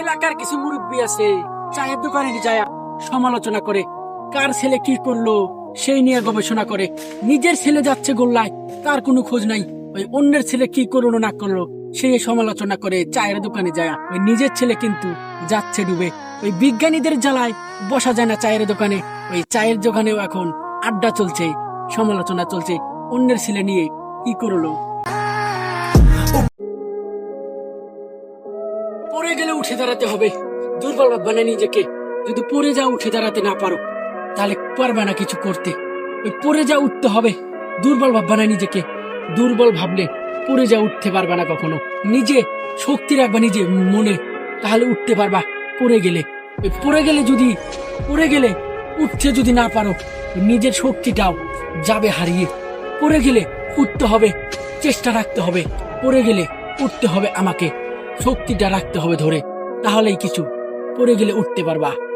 এলাকার কিছু মুরব্বী আছে। চায়ের দোকানে যায় সমালোচনা করে, কার ছেলে কি করল সেই নিয়ে গবেষণা করে। নিজের ছেলে যাচ্ছে গোল্লায়, তার কোনো খোঁজ নাই। ওই অন্যের ছেলে কি করল না করল সেই সমালোচনা করে চায়ের দোকানে যায়। ওই নিজের ছেলে কিন্তু যাচ্ছে ডুবে। ওই বিজ্ঞানীদের জ্বালায় বসা যায় না চায়ের দোকানে। ওই চায়ের দোকানেও এখন আড্ডা চলছে, সমালোচনা চলছে অন্যের ছেলে নিয়ে কি করল। পড়ে গেলে উঠে দাঁড়াতে হবে। দুর্বল ভাববে নিজেকে। যদি পড়ে যা উঠে দাঁড়াতে না পারো, তাহলে পারবে না কিছু করতে। ওই পড়ে যা উঠতে হবে। দুর্বল ভাববে না নিজেকে। দুর্বল ভাবলে পড়ে যা উঠতে পারবে না কখনো। নিজে শক্তি রাখবা নিজে মনে, তাহলে উঠতে পারবা। পড়ে গেলে। ওই পড়ে গেলে যদি, পড়ে গেলে উঠতে যদি না পারো, নিজের শক্তিটাও যাবে হারিয়ে। পড়ে গেলে উঠতে হবে, চেষ্টা রাখতে হবে। পড়ে গেলে উঠতে হবে আমাকে। শক্তিটা রাখতে হবে ধরে তাহলেই কিছু। পড়ে গেলে উঠতে পারবা।